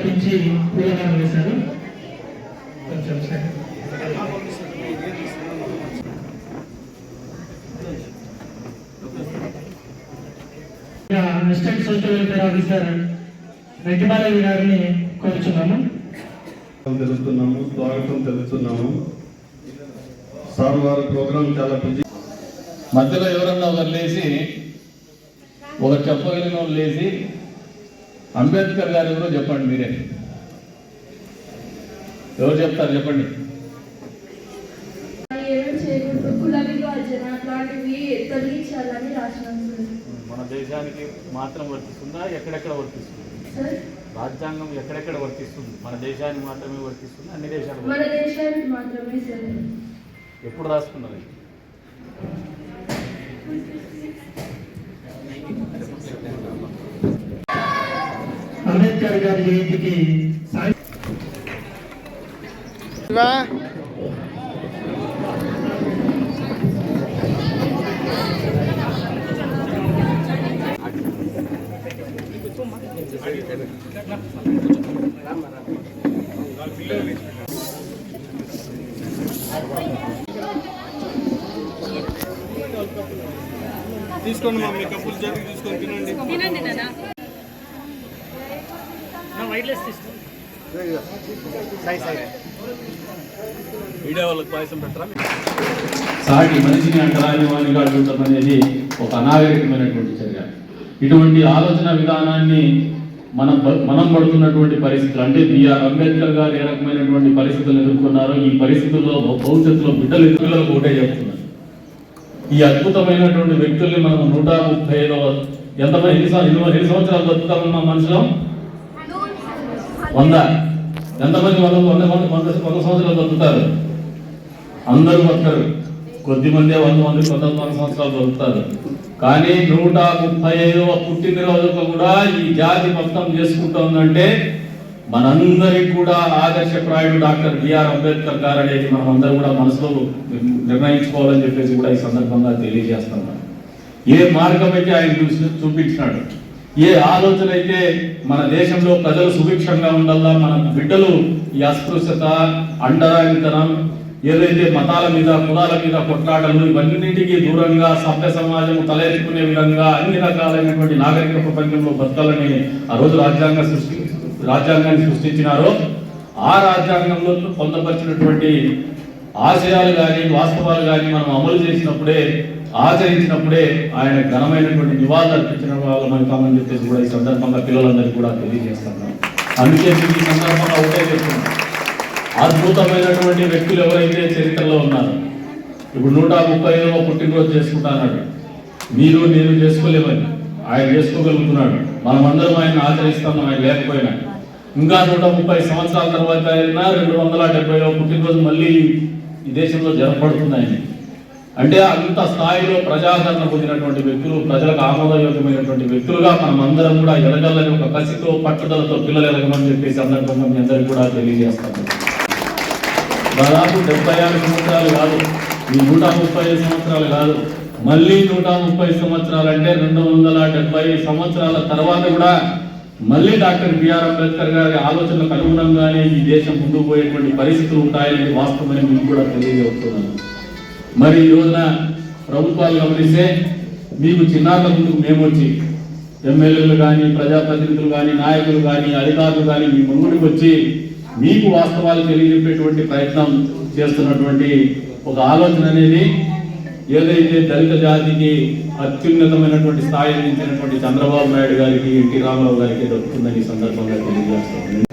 అర్పించి పూలమాల వేశారు కొంచెం assistant social welfare officer Reddibalayya గారిని కోరుచున్నాము. తెలుస్తున్నాము స్వాగతం తెలుస్తున్నాము. సార్ వారి ప్రోగ్రాం చాలా బిజీ మధ్యలో ఎవరన్నా ఒకరు లేచి ఒక చెప్పగలిగిన వాళ్ళు లేచి అంబేద్కర్ గారు ఎవరో చెప్పండి మీరే. ఎవరు చెప్తారు చెప్పండి. మన దేశానికి మాత్రం వర్తిస్తుందా? ఎక్కడెక్కడ వర్తిస్తుంది? రాజ్యాంగం ఎక్కడెక్కడ వర్తిస్తుంది? మన దేశానికి మాత్రమే వర్తిస్తుంది? అన్ని దేశాలు మన దేశానికి మాత్రమే సార్. ఎప్పుడు రాసుకున్నది అంబేద్కర్ గారి జయంతికి తీసుకోండి మా మీ కప్పులు చేతికి తీసుకొని తినండి. మీడియా వాళ్ళకి పాయసం పెట్టరా? సాటి మనిషిని అనేది ఒక అనాగరికమైనటువంటి చర్య. ఇటువంటి ఆలోచన విధానాన్ని మనం మనం పడుతున్నటువంటి పరిస్థితులు అంటే బిఆర్ అంబేద్కర్ గారు ఏ రకమైనటువంటి పరిస్థితులు ఎదుర్కొన్నారో ఈ పరిస్థితుల్లో భవిష్యత్తులో బిడ్డలు పిల్లలకు ఒకటే చెప్తున్నారు ఈ అద్భుతమైనటువంటి వ్యక్తుల్ని మనం నూట ముప్పై ఐదో ఎంతమంది ఎన్ని ఎన్ని సంవత్సరాలు బతుకుతామన్నా మనుషులం? వంద. ఎంతమంది వంద వంద మంది వంద వంద సంవత్సరాలు బతుకుతారు? అందరూ బతకరు. కొద్ది మందే వంద మంది వంద వంద సంవత్సరాలు బతుకుతారు. కానీ నూట ముప్పై ఐదవ పుట్టినరోజుకు కూడా ఈ జాతి మొత్తం చేసుకుంటోందంటే మనందరికి కూడా ఆదర్శప్రాయుడు డాక్టర్ బిఆర్ అంబేద్కర్ గారు అనేది మనం అందరూ కూడా మనసులో నిర్ణయించుకోవాలని చెప్పేసి కూడా ఈ సందర్భంగా తెలియజేస్తున్నాం. ఏ మార్గం అయితే ఆయన చూసి చూపించినాడు? ఏ ఆలోచన అయితే మన దేశంలో ప్రజలు సుభిక్షంగా ఉండాలా మన బిడ్డలు ఈ అస్పృశ్యత అండరాయితనం ఏదైతే మతాల మీద కులాల మీద కొట్లాటలు ఇవన్నిటికీ దూరంగా సభ్య సమాజం తలెత్తుకునే విధంగా అన్ని రకాలైనటువంటి నాగరిక ప్రపంచంలో బతకాలని ఆ రోజు రాజ్యాంగ సృష్టి రాజ్యాంగాన్ని సృష్టించినారో ఆ రాజ్యాంగంలో పొందపరిచినటువంటి ఆశయాలు కానీ వాస్తవాలు కానీ మనం అమలు చేసినప్పుడే ఆచరించినప్పుడే ఆయన ఘనమైనటువంటి నివాళులు అర్పించిన వాళ్ళమని కామని చెప్పేసి కూడా ఈ సందర్భంగా పిల్లలందరికీ కూడా తెలియజేస్తున్నాం. అందుకే మీకు ఈ సందర్భంగా ఒకటే చెప్తున్నాం. అద్భుతమైనటువంటి వ్యక్తులు ఎవరైతే చరిత్రలో ఉన్నారు ఇప్పుడు నూట ముప్పై ఐదవ పుట్టినరోజు చేసుకుంటున్నాడు. మీరు నేను చేసుకోలేమని ఆయన చేసుకోగలుగుతున్నాడు. మనమందరం ఆయన ఆచరిస్తున్నాం ఆయన లేకపోయినా. ఇంకా నూట ముప్పై సంవత్సరాల తర్వాత అయినా రెండు వందల డెబ్బై పుట్టినరోజు మళ్ళీ ఈ దేశంలో జరపడుతున్నాయని అంటే అంత స్థాయిలో ప్రజాదరణ పొందినటువంటి వ్యక్తులు ప్రజలకు ఆమోదయోగ్యమైనటువంటి వ్యక్తులుగా మనం అందరం కూడా ఎదగాలని ఒక కసితో పట్టుదలతో పిల్లలు ఎదగమని చెప్పేసి సందర్భంగా మీ అందరికీ కూడా తెలియజేస్తాను. దాదాపు డెబ్బై ఆరు సంవత్సరాలు కాదు ఈ నూట ముప్పై ఐదు సంవత్సరాలు కాదు మళ్ళీ నూట ముప్పై సంవత్సరాలు అంటే రెండు వందల డెబ్బై సంవత్సరాల తర్వాత కూడా మళ్ళీ డాక్టర్ బిఆర్ అంబేద్కర్ గారి ఆలోచనలకు అనుగుణంగానే ఈ దేశం ముందుకు పోయేటువంటి పరిస్థితులు ఉంటాయని వాస్తవమని మీకు కూడా తెలియజేస్తున్నాను. మరి ఈ రోజున ప్రభుత్వాలు గమనిస్తే మీకు చిన్నారుల ముందుకు మేము వచ్చి ఎమ్మెల్యేలు కానీ ప్రజాప్రతినిధులు కానీ నాయకులు కానీ అధికారులు కానీ మీ ముందుకు వచ్చి మీకు వాస్తవాలు తెలియజెప్పేటువంటి ప్రయత్నం చేస్తున్నటువంటి ఒక ఆలోచన అనేది ఏదైతే దళిత జాతికి అత్యున్నతమైనటువంటి స్థాయి అందించినటువంటి చంద్రబాబు నాయుడు గారికి ఎన్టీ రామారావు గారికి దొరుకుతుందని ఈ సందర్భంగా తెలియజేస్తాను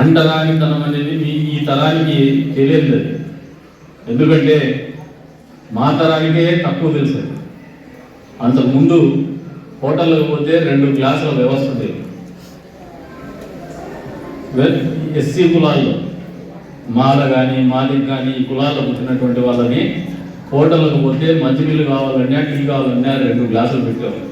అంటరానితనం అనేది మీ ఈ తరానికి తెలియదు. ఎందుకంటే మా తరానికే తక్కువ తెలుసు. అంతకుముందు హోటల్లోకి పోతే రెండు గ్లాసుల వ్యవస్థ ఉండేది. వెల్ ఎస్సీ కులాల్లో. మాల కానీ మాలిక్ కానీ ఈ కులాల్లో పుట్టినటువంటి వాళ్ళని హోటళ్ళకు పోతే మంచినీళ్ళు కావాలన్నా టీ కావాలన్నా రెండు గ్లాసులు పెట్టారు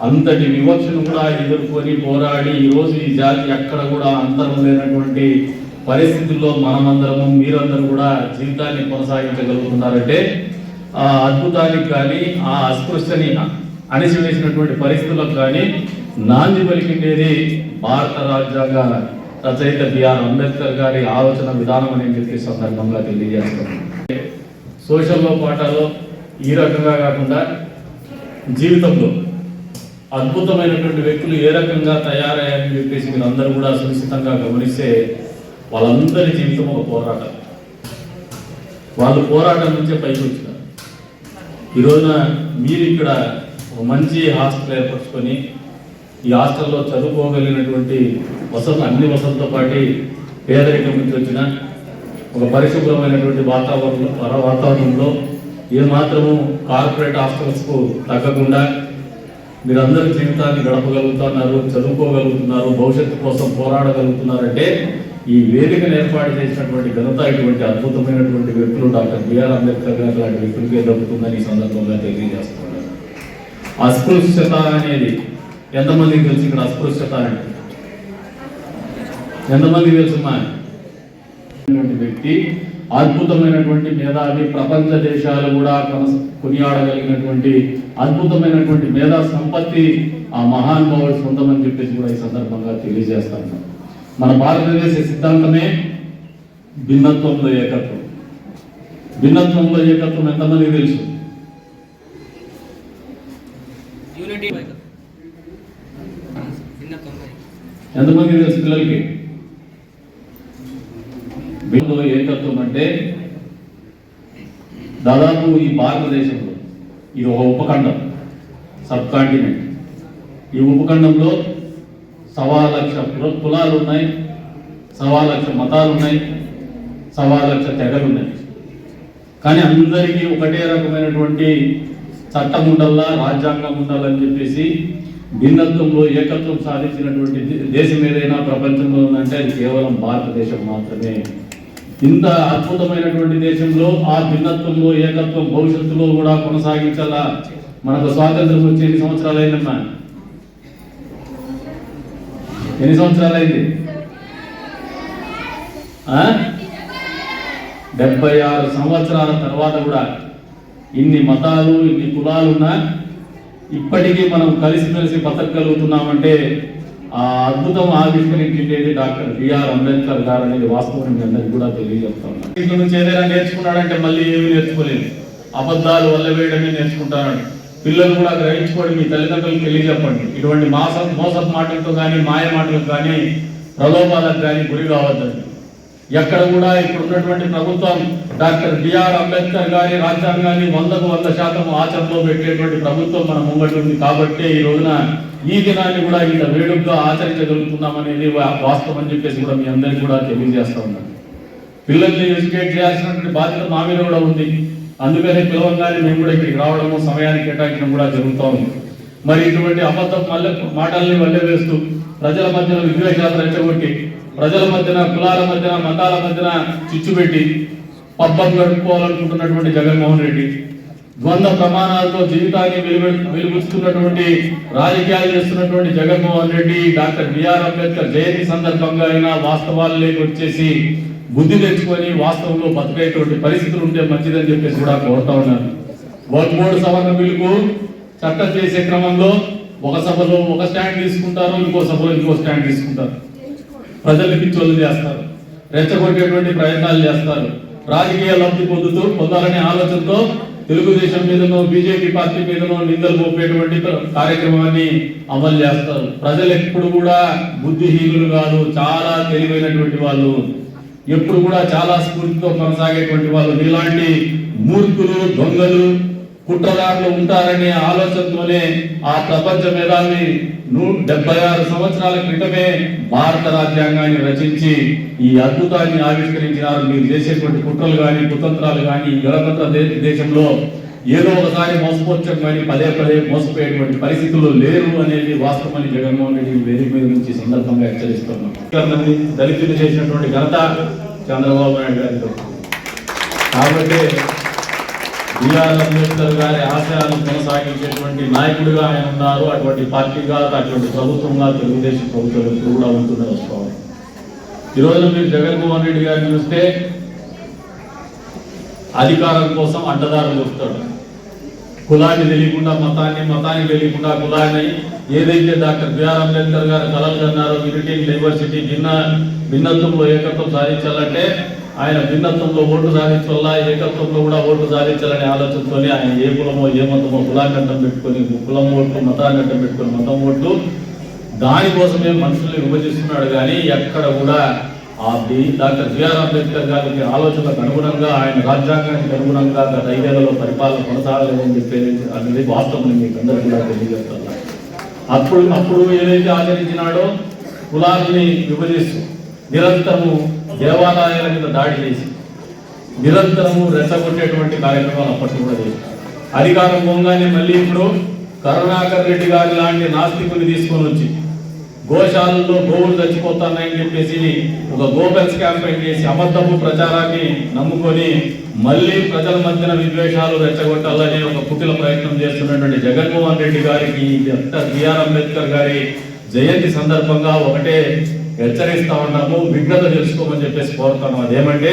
అంతటి వివక్షను కూడా ఎదుర్కొని పోరాడి ఈరోజు రోజు ఈ జాతి ఎక్కడ కూడా అంతరం లేనటువంటి పరిస్థితుల్లో మనమందరము మీరందరూ కూడా జీవితాన్ని కొనసాగించగలుగుతున్నారంటే ఆ అద్భుతానికి కానీ ఆ అస్పృశ్యని అణిచివేసినటువంటి పరిస్థితులకు కానీ నాంది పలికిండేది భారత రాజ్యాంగ రచయిత బిఆర్ అంబేద్కర్ గారి ఆలోచన విధానం అని చెప్పి సందర్భంగా తెలియజేస్తాం. సోషల్లో పాఠాలు ఈ రకంగా కాకుండా జీవితంలో అద్భుతమైనటువంటి వ్యక్తులు ఏ రకంగా తయారయ్యారని చెప్పేసి మీరు అందరూ కూడా సునిశ్చితంగా గమనిస్తే వాళ్ళందరి జీవితం ఒక పోరాటం. వాళ్ళు పోరాటం నుంచే పైకి వచ్చినారు. ఈ రోజున మీరు ఇక్కడ ఒక మంచి హాస్టల్ ఏర్పరచుకొని ఈ హాస్టల్లో చదువుకోగలిగినటువంటి వసతులు అన్ని వసతులతో పాటు పేదరికం నుంచి వచ్చిన ఒక పరిశుభ్రమైనటువంటి వాతావరణంలో వర- వాతావరణంలో ఏమాత్రము కార్పొరేట్ హాస్టల్స్కు తగ్గకుండా మీరందరూ జీవితాన్ని గడపగలుగుతున్నారు చదువుకోగలుగుతున్నారు భవిష్యత్తు కోసం పోరాడగలుగుతున్నారంటే ఈ వేదికను ఏర్పాటు చేసినటువంటి ఘనత ఇటువంటి అద్భుతమైనటువంటి వ్యక్తులు డాక్టర్ బిఆర్ అంబేద్కర్ గారు లాంటి వ్యక్తులకే దొరుకుతుందని ఈ సందర్భంగా తెలియజేస్తున్నారు అస్పృశ్యత అనేది ఎంతమందికి తెలుసు ఇక్కడ అస్పృశ్యత అంటే ఎంతమందికి తెలుసుమా వ్యక్తి అద్భుతమైనటువంటి మేధావి ప్రపంచ దేశాలు కూడా కొనియాడగలిగినటువంటి అద్భుతమైనటువంటి మేధా సంపత్తి ఆ మహానుభావుడు సొంతమని చెప్పేసి కూడా ఈ సందర్భంగా తెలియజేస్తాను. మన భారతదేశ సిద్ధాంతమే భిన్నత్వంలో ఏకత్వం. భిన్నత్వంలో ఏకత్వం ఎంతమందికి తెలుసు యూనిటీ భిన్నత్వం ఎంతమంది తెలుసు పిల్లలకి? భిన్నంలో ఏకత్వం అంటే దాదాపు ఈ భారతదేశంలో ఇది ఒక ఉపఖండం సబ్ కాంటినెంట్ ఈ ఉపఖండంలో సవా లక్ష కులాలు ఉన్నాయి సవా లక్ష మతాలు ఉన్నాయి సవా లక్ష తెగలు ఉన్నాయి కానీ అందరికీ ఒకటే రకమైనటువంటి చట్టం ఉండాలా రాజ్యాంగం ఉండాలని చెప్పేసి భిన్నత్వంలో ఏకత్వం సాధించినటువంటి దేశం ఏదైనా ప్రపంచంలో ఉందంటే అది కేవలం భారతదేశం మాత్రమే. ఇంత అద్భుతమైనటువంటి దేశంలో ఆ భిన్నత్వంలో ఏకత్వం భవిష్యత్తులో కూడా కొనసాగించాలా? మనకు స్వాతంత్రం వచ్చి ఎన్ని సంవత్సరాలు అయిందమ్మా ఎన్ని సంవత్సరాలు అయింది డెబ్బై ఆరు సంవత్సరాల తర్వాత కూడా ఇన్ని మతాలు ఇన్ని కులాలు ఉన్నా ఇప్పటికీ మనం కలిసి కలిసి బతకగలుగుతున్నామంటే ఆ అద్భుతం ఆవిష్కరించేది డాక్టర్ బిఆర్ అంబేద్కర్ గారు అనేది వాస్తవం మీ అందరికీ కూడా తెలియజేస్తున్నాను ఇంట్లో నుంచి ఏదైనా నేర్చుకున్నాడంటే మళ్ళీ ఏమీ నేర్చుకోలేదు. అబద్ధాలు వల్ల వేయడమే నేర్చుకుంటాడు పిల్లలు కూడా గ్రహించుకోండి మీ తల్లిదండ్రులకు తెలియజెప్పండి. ఇటువంటి మాస మోసపు మాటలతో కానీ మాయ మాటలకు కానీ ప్రలోభాలకు కానీ గురి కావద్దండి. ఎక్కడ కూడా ఇప్పుడు ఉన్నటువంటి ప్రభుత్వం డాక్టర్ బిఆర్ అంబేద్కర్ గారి రాజ్యాంగాన్ని వందకు వంద శాతం ఆచరణలో పెట్టేటువంటి ప్రభుత్వం మన ముంగటి ఉంది. కాబట్టి ఈ రోజున ఈ దినాన్ని కూడా ఇంత వేడుకగా ఆచరించగలుగుతున్నాం అనేది వాస్తవం అని చెప్పేసి కూడా మీ అందరికీ కూడా తెలియజేస్తా ఉన్నాను. పిల్లల్ని ఎడ్యుకేట్ చేయాల్సినటువంటి బాధ్యత మా మీద కూడా ఉంది. అందుకనే పిలవంగానే మేము కూడా ఇక్కడికి రావడము సమయాన్ని కేటాయించడం కూడా జరుగుతూ ఉంది. మరి ఇటువంటి అబద్ధ మల్లె మాటల్ని వల్లే వేస్తూ ప్రజల మధ్యలో విద్వేషాలు రెచ్చగొట్టి ప్రజల మధ్యన కులాల మధ్యన మతాల మధ్యన చిచ్చు పెట్టి పబ్బం గడుపుకోవాలనుకుంటున్నటువంటి జగన్మోహన్ రెడ్డి ద్వంద్వ ప్రమాణాలతో జీవితాన్ని వెలుగు వెలుగుస్తున్నటువంటి రాజకీయాలు చేస్తున్నటువంటి జగన్మోహన్ రెడ్డి డాక్టర్ బిఆర్ అంబేద్కర్ జయంతి సందర్భంగా అయినా వాస్తవాలలోకి వచ్చేసి బుద్ధి తెచ్చుకొని వాస్తవంలో బతికేటువంటి పరిస్థితులు ఉంటే మంచిదని చెప్పేసి కూడా కోరుతా ఉన్నారు. వన్ మూడు సవరణ బిల్లుకు చట్టం చేసే క్రమంలో ఒక సభలో ఒక స్టాండ్ తీసుకుంటారు ఇంకో సభలో ఇంకో స్టాండ్ తీసుకుంటారు. ప్రజల్ని పిచ్చోళ్ళు చేస్తారు. రెచ్చగొట్టేటువంటి ప్రయత్నాలు చేస్తారు. రాజకీయ లబ్ధి పొందుతూ పొందాలనే ఆలోచనతో తెలుగుదేశం మీదనో బీజేపీ పార్టీ మీదనో నిందలు మోపేటువంటి కార్యక్రమాన్ని అమలు చేస్తారు. ప్రజలు ఎప్పుడు కూడా బుద్ధిహీనులు కాదు చాలా తెలివైనటువంటి వాళ్ళు. ఎప్పుడు కూడా చాలా స్ఫూర్తితో కొనసాగేటువంటి వాళ్ళు. ఇలాంటి మూర్ఖులు దొంగలు కుట్రదారులు ఉంటారనే ఆలోచనతోనే ఆ ప్రపంచ మేధాన్ని నూ డెబ్బై ఆరు సంవత్సరాల క్రితమే భారత రాజ్యాంగాన్ని రచించి ఈ అద్భుతాన్ని ఆవిష్కరించినారు. మీరు చేసేటువంటి కుట్రలు కానీ కుతంత్రాలు కానీ గణతంత్ర దేశంలో ఏదో ఒకసారి మోసపోవచ్చం కానీ పదే పదే మోసపోయేటువంటి పరిస్థితులు లేరు అనేది వాస్తవమని జగన్మోహన్ రెడ్డి వేదిక మీద నుంచి సందర్భంగా హెచ్చరిస్తున్నాం. దళితులు చేసినటువంటి ఘనత చంద్రబాబు నాయుడు గారితో. కాబట్టి బీఆర్ అంబేద్కర్ గారి ఆశయాలను కొనసాగించేటువంటి నాయకుడిగా ఆయన ఉన్నారు. అటువంటి పార్టీగా అటువంటి ప్రభుత్వంగా తెలుగుదేశం ప్రభుత్వం ఎప్పుడు కూడా ఉంటుందని వస్తాం ఈ రోజు మీరు జగన్మోహన్ రెడ్డి గారిని చూస్తే అధికారం కోసం అడ్డదారులు చెప్తాడు కులాన్ని తెలియకుండా మతాన్ని మతాన్ని తెలియకుండా కులాన్ని ఏదైతే డాక్టర్ బిఆర్ అంబేద్కర్ గారు కలలు కన్నారో యూనిటీ డైవర్సిటీ భిన్న భిన్నత్వంలో ఏకత్వం సాధించాలంటే ఆయన భిన్నత్వంలో ఓటు సాధించాలా ఏకత్వంలో కూడా ఓటు సాధించాలనే ఆలోచనతోనే ఆయన ఏ కులమో ఏ మతమో కులాన్ని అడ్డం పెట్టుకొని కులం ఓట్లు మతాన్ని అడ్డం పెట్టుకొని మతం ఓట్లు దానికోసమే మనుషుల్ని విభజిస్తున్నాడు కానీ ఎక్కడ కూడా ఆ డాక్టర్ బిఆర్ అంబేద్కర్ గారికి ఆలోచనకు అనుగుణంగా ఆయన రాజ్యాంగానికి అనుగుణంగా గత ఐదేళ్ళలో పరిపాలన కొనసాగలేదని చెప్పేది అనేది వాస్తవం మీకు అందరూ కూడా తెలియజేస్తున్నారు అప్పుడు అప్పుడు ఏదైతే ఆచరించినాడో కులాల్ని విభజిస్తూ నిరంతరము దేవాలయాల మీద దాడి చేసి నిరంతరము రెచ్చగొట్టేటువంటి కార్యక్రమాలు అప్పట్లో కూడా చేశారు. అధికారం పోగానే మళ్ళీ ఇప్పుడు కరుణాకర్ రెడ్డి గారి లాంటి నాస్తికుని తీసుకొని వచ్చి గోశాలలో గోవులు చచ్చిపోతున్నాయని చెప్పేసి ఒక గోబెల్స్ క్యాంపెయిన్ చేసి అబద్ధపు ప్రచారాన్ని నమ్ముకొని మళ్ళీ ప్రజల మధ్యన విద్వేషాలు రెచ్చగొట్టాలని ఒక కుటిల ప్రయత్నం చేస్తున్నటువంటి జగన్మోహన్ రెడ్డి గారికి డాక్టర్ బిఆర్ అంబేద్కర్ గారి జయంతి సందర్భంగా ఒకటే హెచ్చరిస్తా ఉన్నాము విఘ్నత తెలుసుకోమని చెప్పేసి కోరుతాము అదేమంటే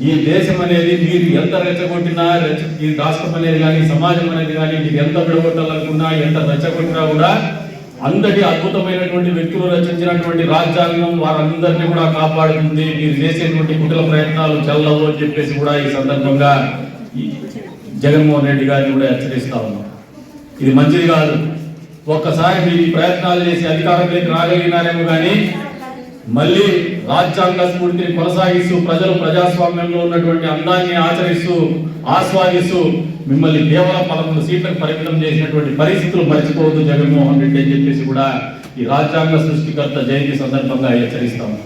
ఈ దేశం అనేది మీరు ఎంత రెచ్చగొట్టినా రెచ్చ- ఈ రాష్ట్రం అనేది కానీ సమాజం అనేది కానీ మీరు ఎంత విడగొట్టాలనుకున్నా ఎంత రెచ్చగొట్టినా కూడా అందరి అద్భుతమైనటువంటి వ్యక్తులు రచించినటువంటి రాజ్యాంగం వారందరినీ కూడా కాపాడుతుంది. మీరు చేసేటువంటి కుటిల ప్రయత్నాలు చెల్లవు అని చెప్పేసి కూడా ఈ సందర్భంగా ఈ జగన్మోహన్ రెడ్డి గారిని కూడా హెచ్చరిస్తా ఉన్నాం. ఇది మంచిది కాదు. ఒక్కసారి మీరు ప్రయత్నాలు చేసి అధికారంలోకి రాగలిగినారేమో కానీ మళ్ళీ రాజ్యాంగ స్ఫూర్తిని కొనసాగిస్తూ ప్రజలు ప్రజాస్వామ్యంలో ఉన్నటువంటి అందాన్ని ఆచరిస్తూ ఆస్వాదిస్తూ మిమ్మల్ని కేవలం పదకొండు సీట్లకు పరిమితం చేసినటువంటి పరిస్థితులు మర్చిపోవద్దు జగన్మోహన్ రెడ్డి అని చెప్పేసి కూడా ఈ రాజ్యాంగ సృష్టికర్త జయంతి సందర్భంగా హెచ్చరిస్తాము